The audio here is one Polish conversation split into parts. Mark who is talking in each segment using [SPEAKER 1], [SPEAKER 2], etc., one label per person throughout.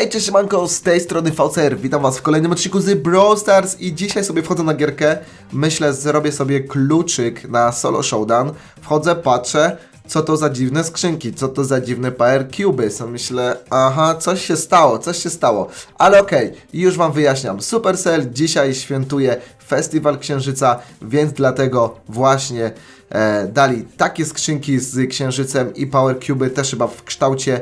[SPEAKER 1] Hej, cześć, siemanko, z tej strony VCR, witam was w kolejnym odcinku z Brawl Stars i dzisiaj sobie wchodzę na gierkę, myślę, zrobię sobie kluczyk na solo showdown, wchodzę, patrzę, co to za dziwne skrzynki, co to za dziwne power cuby, so myślę, aha, coś się stało, coś się stało, ale okej, już wam wyjaśniam, Supercell dzisiaj świętuje Festiwal Księżyca, więc dlatego właśnie e, dali takie skrzynki z księżycem i power cube też chyba w kształcie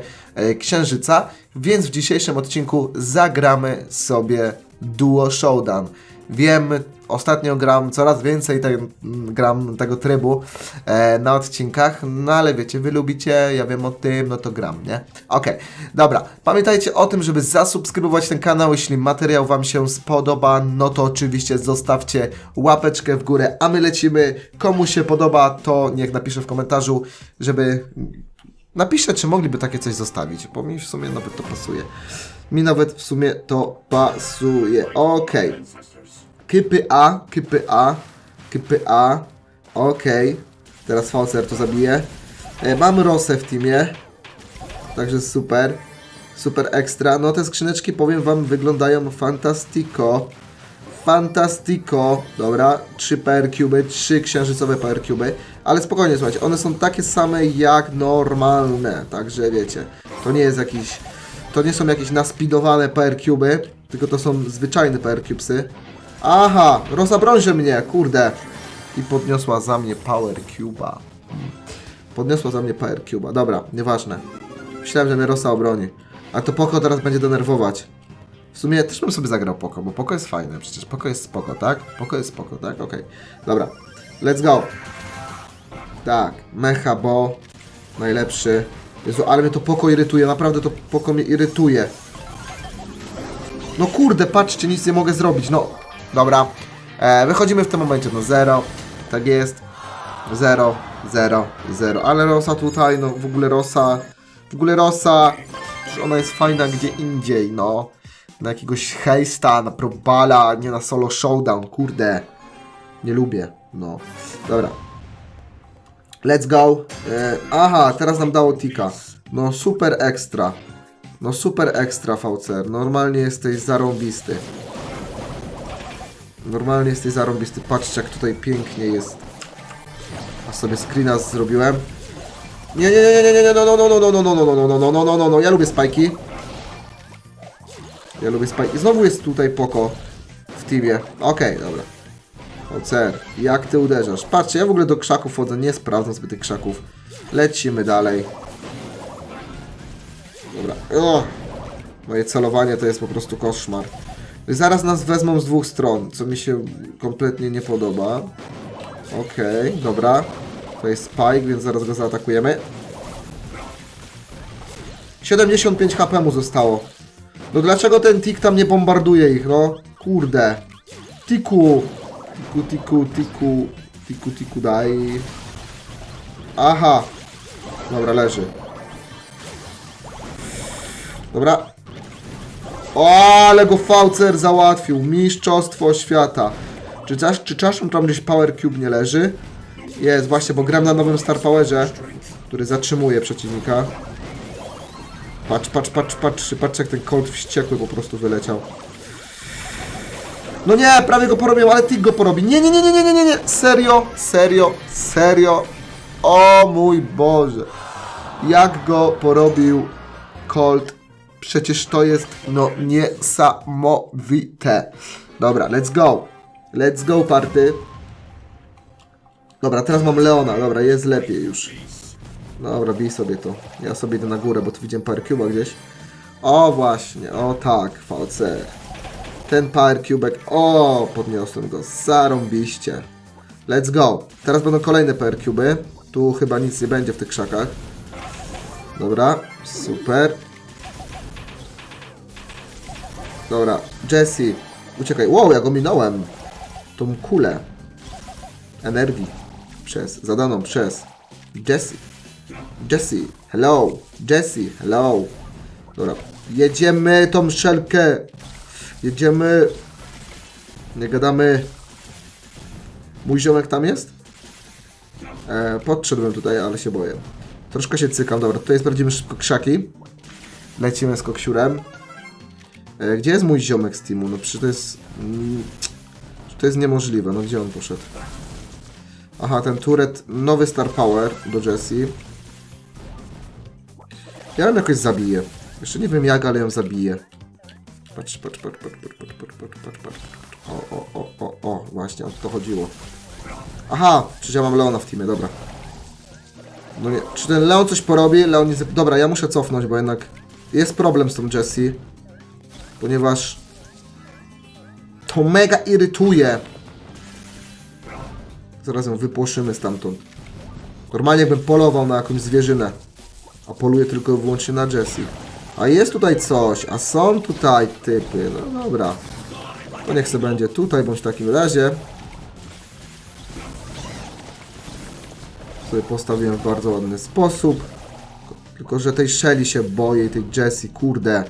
[SPEAKER 1] księżyca, więc w dzisiejszym odcinku zagramy sobie Duo Showdown. Wiem, ostatnio gram coraz więcej te, gram tego trybu e, na odcinkach, no ale wiecie, wy lubicie, ja wiem o tym, no to gram, nie? Okej, dobra. Pamiętajcie o tym, żeby zasubskrybować ten kanał, jeśli materiał wam się spodoba, no to oczywiście zostawcie łapeczkę w górę, a my lecimy. Komu się podoba, to niech napisze w komentarzu, żeby Napiszę, czy mogliby takie coś zostawić, bo mi w sumie nawet to pasuje. Mi nawet w sumie to pasuje. Okej. Kypy A, kypy A, kypy A. Okej. Teraz Falcer to zabije. E, mam Rosę w teamie. Także super. Super ekstra. No te skrzyneczki, powiem wam, wyglądają fantastico. Fantastico. Dobra, 3 PR cuby, 3 księżycowe PR cuby. Ale spokojnie, słuchajcie, one są takie same jak normalne. Także wiecie, to nie jest jakiś... To nie są jakieś naspidowane PR cuby, tylko to są zwyczajne PR cubesy. Aha, Rosa brąży mnie, kurde. I podniosła za mnie Power Cuba. Podniosła za mnie Power Cuba. Dobra, nieważne. Myślałem, że mnie Rosa obroni. A to Poko teraz będzie denerwować. W sumie też bym sobie zagrał Poko, bo Poko jest fajne. Przecież Poko jest spoko, tak? Poko jest spoko, tak? Okej. Dobra. Let's go. Tak. Mecha, bo... Najlepszy. Jezu, ale mnie to Poko irytuje. Naprawdę to Poko mnie irytuje. No kurde, patrzcie, nic nie mogę zrobić. No, dobra. E, wychodzimy w tym momencie no 0. Tak jest. 0, 0, 0. Ale Rosa tutaj, no w ogóle Rosa. W ogóle Rosa. Ona jest fajna gdzie indziej, no. Na jakiegoś hejsta, na probala, nie na solo showdown, kurde. Nie lubię, no. Dobra. Let's go. E, aha, teraz nam dało tika. No super ekstra. No super ekstra VCR. Normalnie jesteś zarąbisty. Normalnie jesteś zarąbisty. Patrzcie jak tutaj pięknie jest. A sobie screena zrobiłem. Nie, nie, nie, nie, nie, no, no, no, no, no, no, no, no, no, no, no, no, no, no, ja lubię spajki. Ja lubię spajki. Znowu jest tutaj Poko w teamie. Okej, dobra. OCR, jak ty uderzasz? Patrzcie, ja w ogóle do krzaków wchodzę, nie sprawdzam sobie tych krzaków. Lecimy dalej. Dobra. O! Moje celowanie to jest po prostu koszmar. Zaraz nas wezmą z dwóch stron, co mi się kompletnie nie podoba. Okej, dobra. To jest Spike, więc zaraz go zaatakujemy. 75 HP mu zostało. No dlaczego ten tik tam nie bombarduje ich, no? Kurde. Tiku. Tiku, tiku, tiku. Tiku, tiku, daj. Aha. Dobra, leży. Dobra. O, ale go Faucer załatwił. Mistrzostwo świata. Czy, czas, czy czaszą tam gdzieś Power Cube nie leży? Jest, właśnie, bo gram na nowym Star Powerze, który zatrzymuje przeciwnika. Patrz, patrz, patrz, patrz, patrz jak ten Colt wściekły po prostu wyleciał. No nie, prawie go porobił, ale Tick go porobi. Nie, nie, nie, nie, nie, nie, nie, nie. Serio, serio, serio. O mój Boże. Jak go porobił Colt. Przecież to jest, no, niesamowite. Dobra, let's go. Let's go, party. Dobra, teraz mam Leona. Dobra, jest lepiej już. Dobra, bij sobie to. Ja sobie idę na górę, bo tu widziałem Power Cube'a gdzieś. O właśnie, o tak, VC. Ten Power Cubek, o, podniosłem go, zarąbiście. Let's go. Teraz będą kolejne Power Cube'y. Tu chyba nic nie będzie w tych krzakach. Dobra, super. Dobra, Jesse, uciekaj. Wow, ja go minąłem. Tą kulę energii przez, zadaną przez Jesse. Jesse, hello. Jesse, hello. Dobra, jedziemy tą szelkę. Jedziemy. Nie gadamy. Mój ziomek tam jest? E, podszedłem tutaj, ale się boję. Troszkę się cykam. Dobra, tutaj sprawdzimy szybko krzaki. Lecimy z koksiurem. E, gdzie jest mój ziomek z teamu? No przecież to jest... Mm, to jest niemożliwe, no gdzie on poszedł? Aha, ten turret, nowy Star Power do Jessie. Ja ją jakoś zabiję. Jeszcze nie wiem jak, ale ją zabiję. Patrz, patrz, patrz, patrz, patrz, patrz, patrz, patrz, patrz, patrz. O, o, o, o, o, właśnie, o to chodziło. Aha, przecież ja mam Leona w teamie, dobra. No nie, czy ten Leon coś porobi? Leon jest... Dobra, ja muszę cofnąć, bo jednak jest problem z tą Jessie. Ponieważ to mega irytuje. Zaraz ją wypłoszymy stamtąd. Normalnie bym polował na jakąś zwierzynę. A poluję tylko i wyłącznie na Jessie. A jest tutaj coś, a są tutaj typy. No dobra. To niech se będzie tutaj, bądź w takim razie. Sobie postawiłem w bardzo ładny sposób. Tylko, że tej Shelly się boję i tej Jessie, kurde.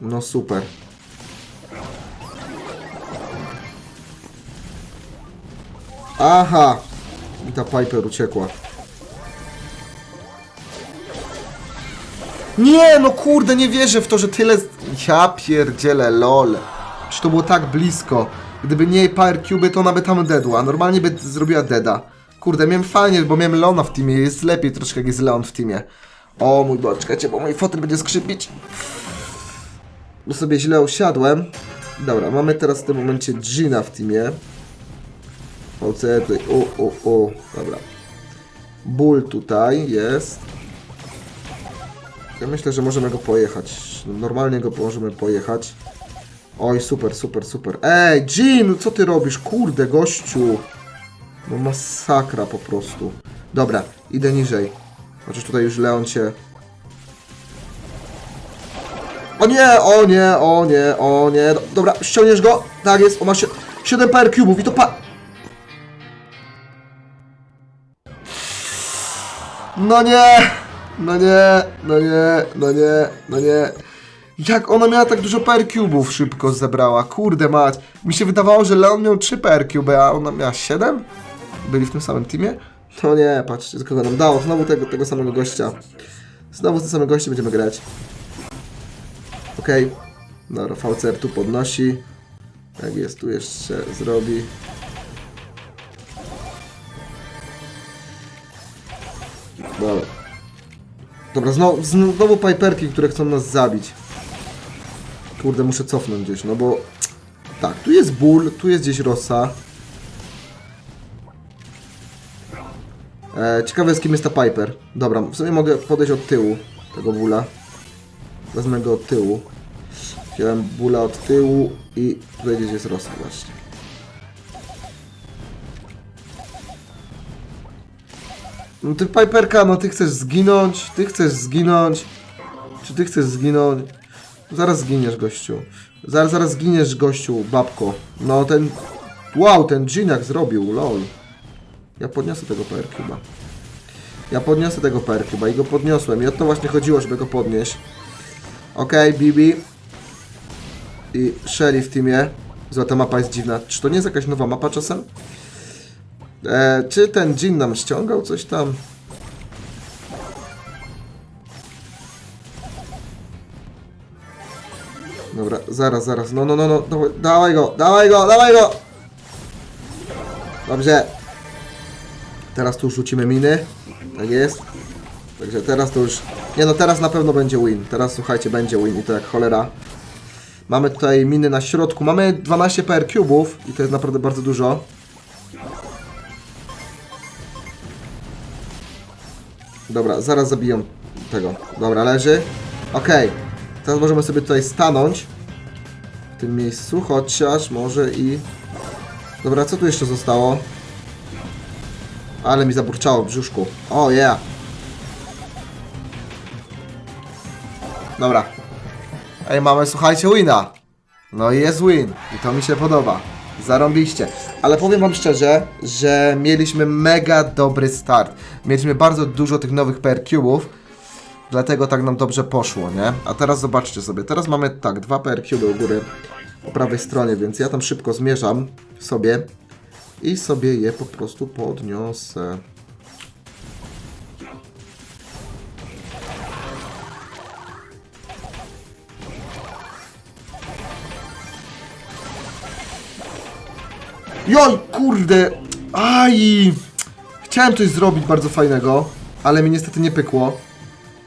[SPEAKER 1] No super. Aha! I ta Piper uciekła. Nie, no kurde, nie wierzę w to, że tyle... Ja pierdzielę, lol. Czy to było tak blisko? Gdyby nie Power Cube, to ona by tam deadła. Normalnie by zrobiła deada. Kurde, miałem fajnie, bo miałem Leona w teamie. Jest lepiej troszkę, jak jest Leon w teamie. O mój Boże, czekajcie, bo mój fotel będzie skrzypić. Bo sobie źle usiadłem. Dobra, mamy teraz w tym momencie Gina w teamie. O, co ja tutaj? O, o, o. Dobra. Bull tutaj jest. Ja myślę, że możemy go pojechać. Normalnie go możemy pojechać. Oj, super, super, super. Ej, Jean, co ty robisz? Kurde, gościu. No masakra po prostu. Dobra, idę niżej. Chociaż tutaj już Leon cię... O nie, o nie, o nie, o nie. Dobra, ściągniesz go? Tak jest, on ma sie- 7 power cubów i to pa... No nie! No nie, no nie, no nie, no nie. Jak ona miała tak dużo power cube'ów szybko zebrała? Kurde mać. Mi się wydawało, że Leon miał 3 power cube, a ona miała 7? Byli w tym samym teamie? No nie, patrzcie, kogo nam dało. Znowu tego, tego samego gościa. Znowu z tym samym gościem będziemy grać. Okej. Dobra, VCR tu podnosi. Jak jest, tu jeszcze zrobi. Dobra. Dobra, znowu, znowu piperki, które chcą nas zabić. Kurde, muszę cofnąć gdzieś, no bo... Tak, tu jest ból, tu jest gdzieś rosa. E, ciekawe z kim jest ta Piper. Dobra, w sumie mogę podejść od tyłu tego bóla. Wezmę go od tyłu. Wziąłem bóla od tyłu i tutaj gdzieś jest rosa właśnie. No ty Piperka, no ty chcesz zginąć, ty chcesz zginąć. Czy ty chcesz zginąć? Zaraz zginiesz, gościu. Zaraz, zaraz zginiesz, gościu, babko. No ten... Wow, ten Jin zrobił, lol. Ja podniosę tego PR. Ja podniosę tego PR i go podniosłem. I o to właśnie chodziło, żeby go podnieść. Okej, Bibi. I Shelly w teamie. Złota mapa jest dziwna. Czy to nie jest jakaś nowa mapa czasem? E, czy ten Jin nam ściągał coś tam? Dobra, zaraz, zaraz. No, no, no, no. Dawaj, dawaj go, dawaj go, dawaj go! Dobrze. Teraz tu rzucimy miny. Tak jest. Także teraz to już... Nie no, teraz na pewno będzie win. Teraz słuchajcie, będzie win i to jak cholera. Mamy tutaj miny na środku. Mamy 12 PR cubów i to jest naprawdę bardzo dużo. Dobra, zaraz zabiją tego. Dobra, leży. Okej. Teraz możemy sobie tutaj stanąć. W tym miejscu, chociaż może i... Dobra, co tu jeszcze zostało? Ale mi zaburczało w brzuszku. O, yeah. Dobra. Ej, mamy, słuchajcie, wina. No i jest win. I to mi się podoba. Zarąbiście. Ale powiem wam szczerze, że mieliśmy mega dobry start. Mieliśmy bardzo dużo tych nowych PR cubów. Dlatego tak nam dobrze poszło, nie? A teraz zobaczcie sobie. Teraz mamy tak, dwa PR cube u góry po prawej stronie, więc ja tam szybko zmierzam sobie i sobie je po prostu podniosę. Joj, kurde! Aj! Chciałem coś zrobić bardzo fajnego, ale mi niestety nie pykło.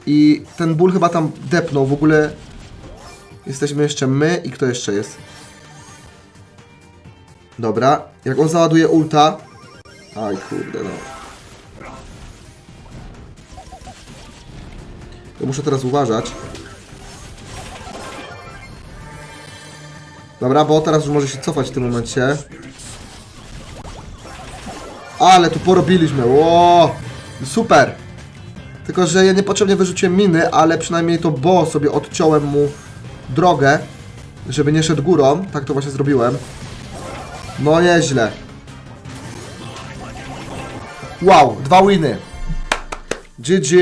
[SPEAKER 1] I ten ból chyba tam depnął. W ogóle jesteśmy jeszcze my i kto jeszcze jest? Dobra, jak on załaduje ulta... Aj, kurde, no. To muszę teraz uważać. Dobra, bo teraz już może się cofać w tym momencie. Ale tu porobiliśmy, ło! Super! Tylko, że ja niepotrzebnie wyrzuciłem miny, ale przynajmniej to bo sobie odciąłem mu drogę, żeby nie szedł górą. Tak to właśnie zrobiłem. No nieźle. Wow, dwa winy. GG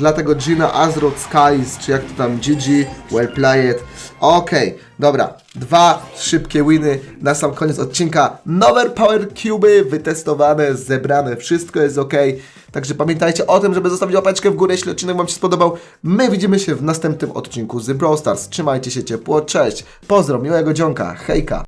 [SPEAKER 1] dla tego Gina Azroth Skies, czy jak to tam GG, well played. Okej, dobra, dwa szybkie winy na sam koniec odcinka. Nowe Power Cube wytestowane, zebrane, wszystko jest ok. Także pamiętajcie o tym, żeby zostawić łapeczkę w górę, jeśli odcinek Wam się spodobał. My widzimy się w następnym odcinku z Brawl Stars. Trzymajcie się ciepło, cześć, pozdro, miłego dzionka, hejka.